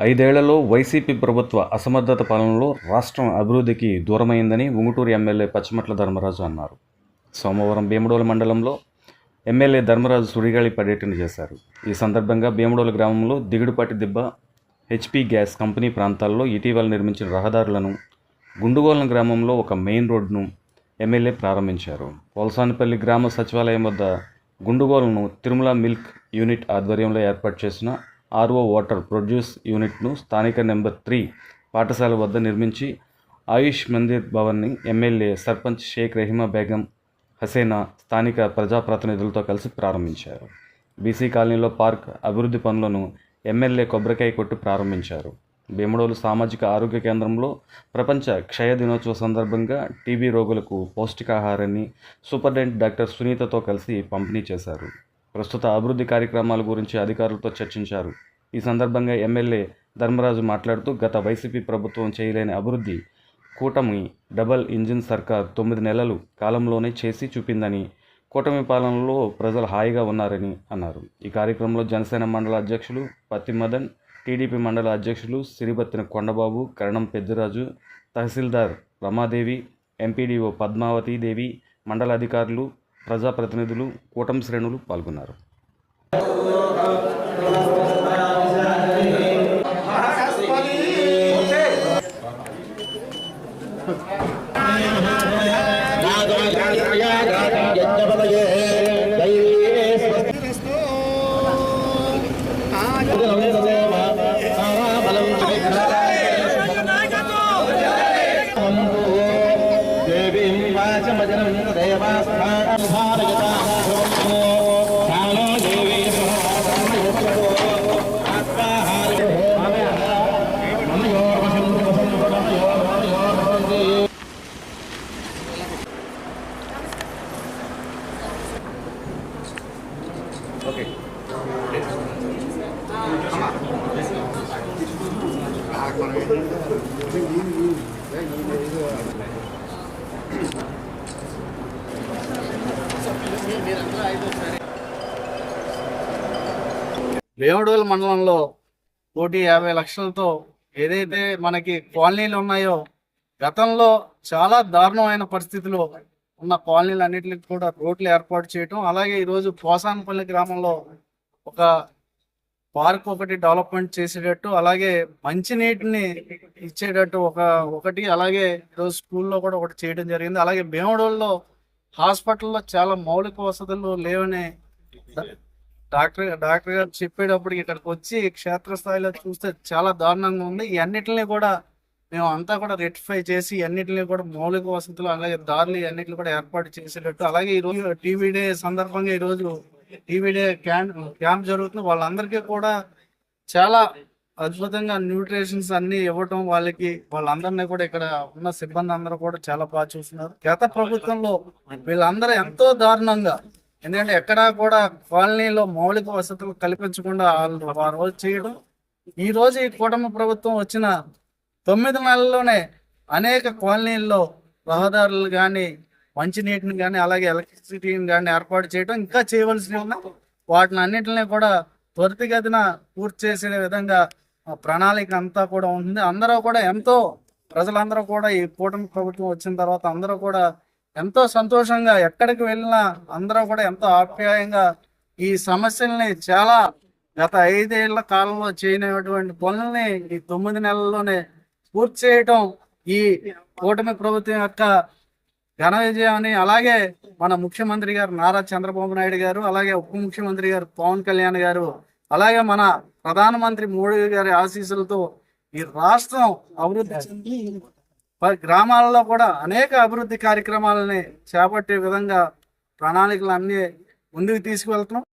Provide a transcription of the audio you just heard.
ఐదేళ్ళలో YCP ప్రభుత్వ అసమర్థత పాలనలో రాష్ట్రం అభివృద్ధికి దూరమైందని ఉంగుటూరు ఎమ్మెల్యే పచ్చిమట్ల ధర్మరాజు అన్నారు. సోమవారం భీమడోలు మండలంలో ఎమ్మెల్యే ధర్మరాజు సుడిగాలి పర్యటన చేశారు. ఈ సందర్భంగా భీమడోలు గ్రామంలో దిగుడుపాటి దిబ్బ హెచ్పి గ్యాస్ కంపెనీ ప్రాంతాల్లో ఇటీవల నిర్మించిన రహదారులను గుండుగోలం గ్రామంలో ఒక మెయిన్ రోడ్ను ఎమ్మెల్యే ప్రారంభించారు. పోల్సానిపల్లి గ్రామ సచివాలయం వద్ద గుండుగోలను తిరుమల మిల్క్ యూనిట్ ఆధ్వర్యంలో ఏర్పాటు చేసిన ఆర్ఓ వాటర్ ప్రొడ్యూస్ యూనిట్ను స్థానిక నెంబర్ త్రీ పాఠశాల వద్ద నిర్మించి ఆయుష్ మందిర్ భవన్ని ఎమ్మెల్యే సర్పంచ్ షేక్ రహీమా బేగం హసేనా స్థానిక ప్రజాప్రతినిధులతో కలిసి ప్రారంభించారు. బీసీ కాలనీలో పార్క్ అభివృద్ధి పనులను ఎమ్మెల్యే కొబ్బరికాయ కొట్టు ప్రారంభించారు. భీమడోలు సామాజిక ఆరోగ్య కేంద్రంలో ప్రపంచ క్షయ దినోత్సవ సందర్భంగా టీబీ రోగులకు పౌష్టికాహారాన్ని సూపరింటెండెంట్ డాక్టర్ సునీతతో కలిసి పంపిణీ చేశారు. ప్రస్తుత అభివృద్ధి కార్యక్రమాల గురించి అధికారులతో చర్చించారు. ఈ సందర్భంగా ఎమ్మెల్యే ధర్మరాజు మాట్లాడుతూ గత వైసీపీ ప్రభుత్వం చేయలేని అభివృద్ధి కూటమి డబల్ ఇంజిన్ సర్కార్ తొమ్మిది నెలలు కాలంలోనే చేసి చూపిందని కూటమి పాలనలో ప్రజలు హాయిగా ఉన్నారని అన్నారు. ఈ కార్యక్రమంలో జనసేన మండల అధ్యక్షులు పత్తి మదన్ టీడీపీ మండల అధ్యక్షులు సిరిబత్తిన కొండబాబు కరణం పెద్దిరాజు తహసీల్దార్ రమాదేవి ఎంపీడీఓ పద్మావతి దేవి మండల అధికారులు ప్రజాప్రతినిధులు కూటమి శ్రేణులు పాల్గొన్నారు. देवीं वाचमजनं देवास्माकम्भारयता कालो देवी Okay. Thank you. వేమడోలు మండలంలో కోటి యాభై లక్షలతో ఏదైతే మనకి కాలనీలు ఉన్నాయో గతంలో చాలా దారుణమైన పరిస్థితిలో ఉన్న కాలనీలు అన్నింటికి కూడా రోడ్లు ఏర్పాటు చేయటం అలాగే ఈరోజు పోసానపల్లి గ్రామంలో ఒక పార్క్ ఒకటి డెవలప్మెంట్ చేసేటట్టు అలాగే మంచినీటిని ఇచ్చేటట్టు ఒక ఒకటి అలాగే ఈరోజు స్కూల్లో కూడా ఒకటి చేయడం జరిగింది. అలాగే భీమడోల్లో హాస్పిటల్లో చాలా మౌలిక వసతులు లేవని డాక్టర్ డాక్టర్ గారు చెప్పేటప్పుడు ఇక్కడికి వచ్చి క్షేత్రస్థాయిలో చూస్తే చాలా దారుణంగా ఉంది. ఇవన్నిటిని అన్నిటిని కూడా మేము అంతా కూడా రెక్టిఫై చేసి ఈ అన్నిటిని కూడా మౌలిక వసతులు అలాగే దారులు అన్నింటిని కూడా ఏర్పాటు చేసేటట్టు. అలాగే ఈ రోజు టీవీ డే సందర్భంగా ఈ రోజు టీవీ డే క్యాంప్ క్యాంప్ జరుగుతుంది. వాళ్ళందరికీ కూడా చాలా అద్భుతంగా న్యూట్రిషన్స్ అన్ని ఇవ్వటం వాళ్ళకి వాళ్ళందరినీ కూడా ఇక్కడ ఉన్న సిబ్బంది అందరూ కూడా చాలా బాగా చూస్తున్నారు. గత ప్రభుత్వంలో వీళ్ళందరూ ఎంతో దారుణంగా ఎందుకంటే ఎక్కడా కూడా కాలనీలో మౌలిక వసతులు కల్పించకుండా వాళ్ళు ఆ రోజు చేయడం. ఈ రోజు ఈ కూటమి ప్రభుత్వం వచ్చిన తొమ్మిది నెలల్లోనే అనేక కాలనీల్లో రహదారులు కానీ మంచినీటిని కానీ అలాగే ఎలక్ట్రిసిటీని కానీ ఏర్పాటు చేయడం ఇంకా చేయవలసినవి ఉన్నాయి. వాటిని అన్నింటినీ కూడా త్వరితగతిన పూర్తి చేసే విధంగా ప్రణాళిక అంతా కూడా ఉంటుంది. అందరూ కూడా ఎంతో ప్రజలందరూ కూడా ఈ కూటమి ప్రభుత్వం వచ్చిన తర్వాత అందరూ కూడా ఎంతో సంతోషంగా ఎక్కడికి వెళ్ళినా అందరూ కూడా ఎంతో ఆప్యాయంగా ఈ సమస్యల్ని చాలా గత ఐదేళ్ళ కాలంలో చేయనటువంటి పనుల్ని ఈ తొమ్మిది నెలల్లోనే పూర్తి చేయటం ఈ కూటమి ప్రభుత్వం యొక్క ఘన విజయం అని అలాగే మన ముఖ్యమంత్రి గారు నారా చంద్రబాబు నాయుడు గారు అలాగే ఉప ముఖ్యమంత్రి గారు పవన్ కళ్యాణ్ గారు అలాగే మన ప్రధానమంత్రి మోడీ గారి ఆశీస్సులతో ఈ రాష్ట్రం అభివృద్ధి చెంది ప- గ్రామాలలో కూడా అనేక అభివృద్ధి కార్యక్రమాలని చేపట్టే విధంగా ప్రణాళికలు అన్నీ ముందుకు తీసుకువెళ్తున్నాం.